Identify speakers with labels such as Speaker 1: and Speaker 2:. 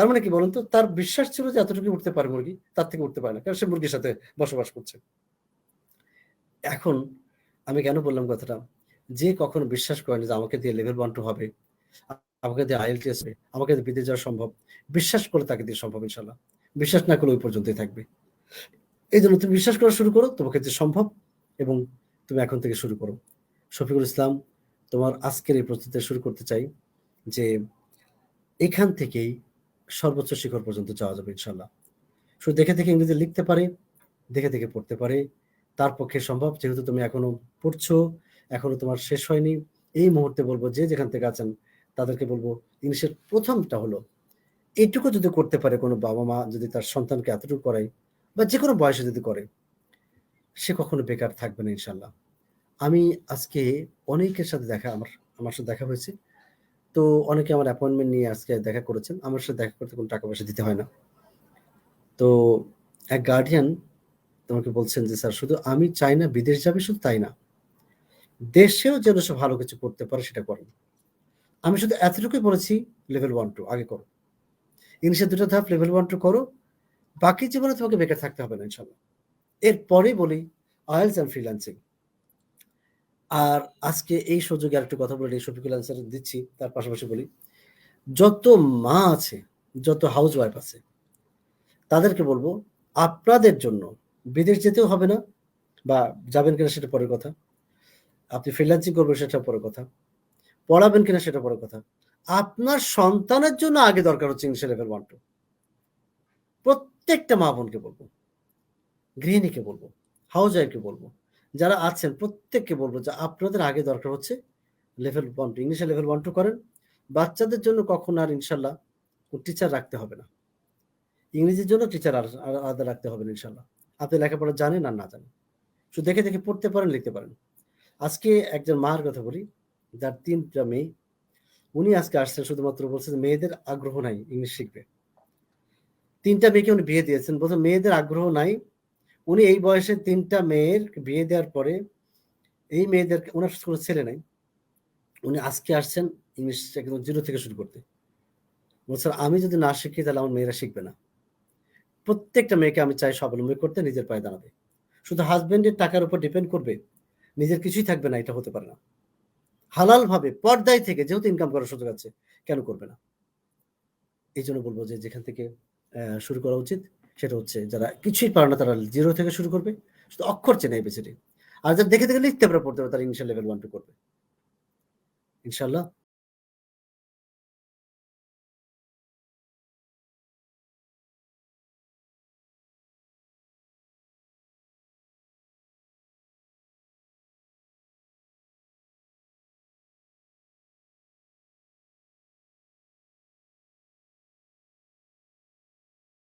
Speaker 1: তার মানে কি বলুন তো? তার বিশ্বাস ছিল যে এতটুকু উঠতে পারে মুরগি, তার থেকে উঠতে পারে না, কারণ সে মুরগির সাথে বসবাস করছে। এখন আমি কেন বললাম কথাটা? যে কখনো বিশ্বাস করেনি যে আমাকে দিয়ে লেভেল ওয়ান টু হবে, আমাকে দিয়ে আইএলটিএস হবে, আমাকে দিয়ে বিদেশ যাওয়া সম্ভব, বিশ্বাস করে তাকে দিয়ে সম্ভব ইনশাল্লাহ বিশ্বাস না করলে ওই পর্যন্তই থাকবে। এই জন্য তুমি বিশ্বাস করা শুরু করো, তোমাকে দিয়ে সম্ভব, এবং তুমি এখন থেকে শুরু করো। শফিকুল ইসলাম, তোমার আজকের এই প্রস্তুতি শুরু করতে চাই যে এখান থেকেই সর্বোচ্চ শিখর পর্যন্ত যাওয়া যাবে ইনশাল্লাহ শুধু দেখে দেখে ইংরেজি লিখতে পারে, দেখে দেখে পড়তে পারে। তার পক্ষে সম্ভব, যেহেতু তুমি এখনও পড়ছো, এখনও তোমার শেষ হয়নি। এই মুহূর্তে বলব, যে যেখান থেকে আছেন, তাদেরকে বলব, ইংলিশের প্রথমটা হলো, এইটুকু যদি করতে পারে কোনো বাবা মা, যদি তার সন্তানকে এতটুকু করায়, বা যে কোনো বয়সে যদি করে, সে কখনো বেকার থাকবে না ইনশাল্লাহ আমি আজকে অনেকের সাথে দেখা, আমার আমার সাথে দেখা হয়েছে। তো অনেকে আমার অ্যাপয়েন্টমেন্ট নিয়ে আজকে দেখা করেছেন। আমার সাথে দেখা করতে কোনো টাকা পয়সা দিতে হয় না। তো এক গার্ডিয়ান তোমাকে বলছেন যে, স্যার, শুধু আমি চাই না, বিদেশ যাবে শুধু তাই না। দেশেও যেন সে ভালো কিছু করতে পারে, সেটা করেন আমি শুধু এতটুকুই বলেছি লেভেল ওয়ান টু আগে করো। ইংলিশের দুটো ধাপ লেভেল ওয়ান টু করো। বাকি জীবনে তোমাকে বেকার থাকতে হবে না, ইনশাল্লাহ। এরপরেই বলি অয়েলস অ্যান্ড ফ্রিল্যান্সিং আর আজকে এই সুযোগে আরেকটু কথা বলে শফিকুল আনসার দিচ্ছি, তার পাশাপাশি বলি। যত মা আছে, যত হাউস ওয়াইফ আছে, তাদেরকে বলব, আপনাদের জন্য বিদেশ যেতেও হবে না, বা যাবেন কিনা সেটা পরের কথা। আপনি ফ্রিল্যান্সিং করবেন সেটা পরের কথা। পড়াবেন কিনা সেটা পরের কথা। আপনার সন্তানের জন্য আগে দরকার হচ্ছে ইংলিশ লেভেল ওয়ান টু প্রত্যেকটা মা বোনকে বলব, গৃহিণীকে বলব হাউস ওয়াইফকে বলব। যারা আছেন, প্রত্যেককে বলব যে আপনাদের আগে দরকার হচ্ছে লেভেল ওয়ান টু। ইংলিশে লেভেল ওয়ান টু করেন। বাচ্চাদের জন্য কখন আর ইনশাল্লাহ টিচার রাখতে হবে না। ইংরেজির জন্য টিচার আর আলাদা রাখতে হবে না ইনশাল্লাহ। আপনি লেখাপড়া জানেন আর না জানেন। শুধু দেখে দেখে পড়তে পারেন, লিখতে পারেন। আজকে একজন মার কথা বলি, যার তিনটা মেয়ে। উনি আজকে আসছেন, শুধুমাত্র বলছেন মেয়েদের আগ্রহ নাই, ইংলিশ শিখবে। তিনটা মেয়েকে উনি বিয়ে দিয়েছেন। বলছেন মেয়েদের আগ্রহ নাই উনি এই বয়সে তিনটা মেয়ের বিয়ে দেওয়ার পরে এই মেয়েদের, ওনার কোনো ছেলে নাই। উনি আজকে আসছেন ইংলিশ একদম জিরো থেকে শুরু করতে। বলছেন আমি যদি না শিখি তাহলে আমার মেয়েরা শিখবে না। প্রত্যেকটা মেয়েকে আমি চাই স্বাবলম্বী করতে, নিজের পায়ে দাঁড়াবে শুধু হাজবেন্ডের টাকার উপর ডিপেন্ড করবে, নিজের কিছুই থাকবে না, এটা হতে পারে না। হালাল ভাবে পর্দায় থেকে যেহেতু ইনকাম করার সুযোগ আছে, কেন করবে না? এই জন্য বলব যে যেখান থেকে শুরু করা উচিত সেটা হচ্ছে যারা কিছুই পারে না, তারা জিরো থেকে শুরু করবে। শুধু অক্ষর চেনে এবিসিডি আর যারা দেখে দেখে লিখতে পারে পড়তে পারে, তারা ইনশাল্লাহ লেভেল ওয়ান টু করবে। ইনশাল্লাহ।